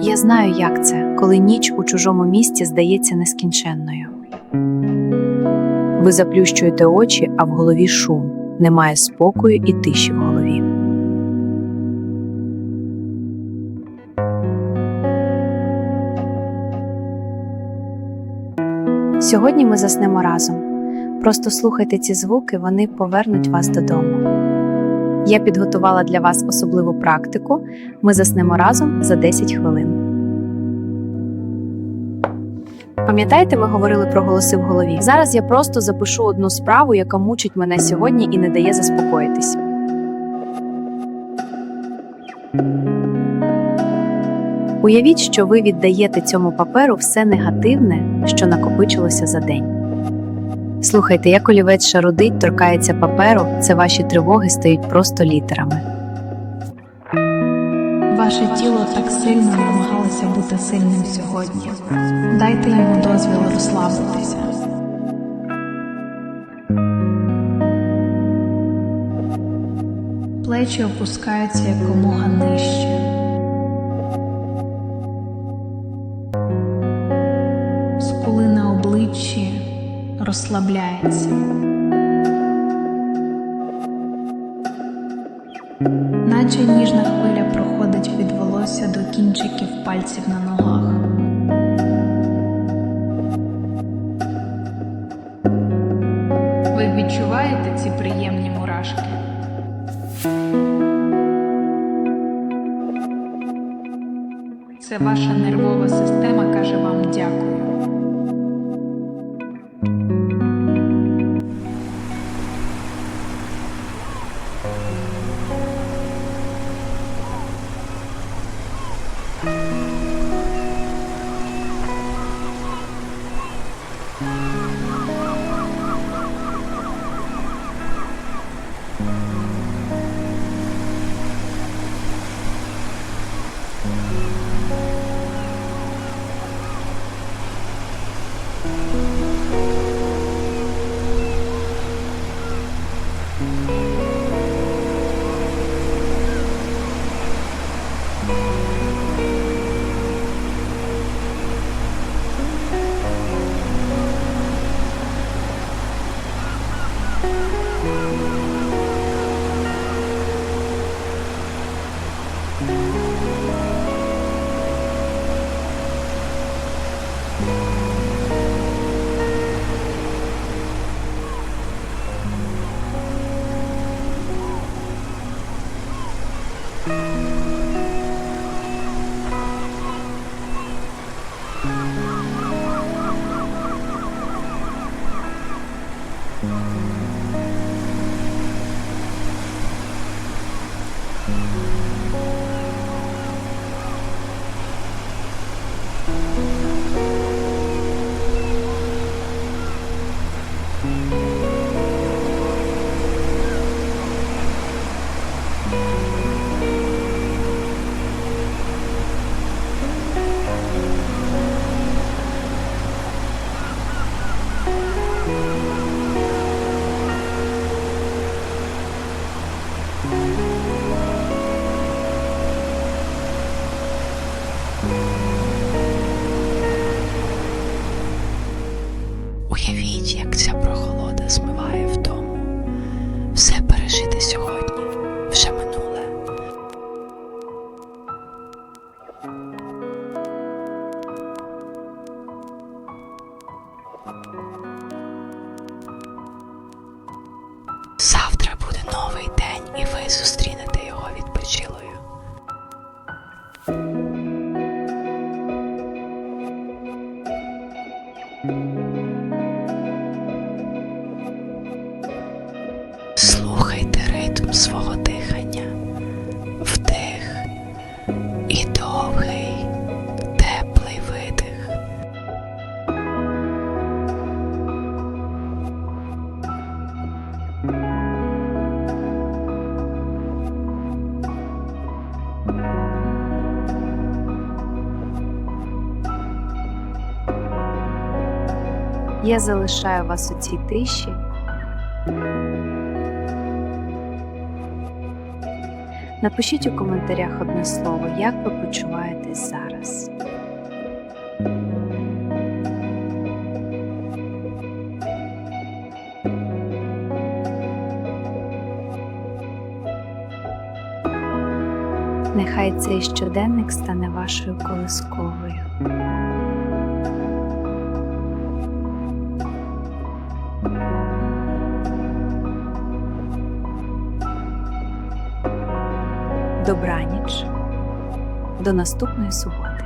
Я знаю, як це, коли ніч у чужому місті здається нескінченною. Ви заплющуєте очі, а в голові шум, немає спокою і тиші в голові. Сьогодні ми заснемо разом. Просто слухайте ці звуки, вони повернуть вас додому. Я підготувала для вас особливу практику. Ми заснемо разом за 10 хвилин. Пам'ятаєте, ми говорили про голоси в голові? Зараз я просто запишу одну справу, яка мучить мене сьогодні і не дає заспокоїтись. Уявіть, що ви віддаєте цьому паперу все негативне, що накопичилося за день. Слухайте, як олівець шарудить, торкається паперу, це ваші тривоги стають просто літерами. Ваше тіло так сильно намагалося бути сильним сьогодні. Дайте йому дозвіл розслабитися. Плечі опускаються якомога нижче. Скули на обличчі розслабляється. Наче ніжна хвиля проходить від волосся до кінчиків пальців на ногах. Ви відчуваєте ці приємні мурашки? Це ваша нервова система Уявіть, як ця прохолода змиває вдому. Все пережити сьогодні, вже минуле. Завтра буде новий день, і ви зустрінете його відпочилою. Слухайте Я залишаю вас у цій тиші. Напишіть у коментарях одне слово, як ви почуваєтесь зараз. Нехай цей щоденник стане вашою колисковою. Добраніч. До наступної суботи.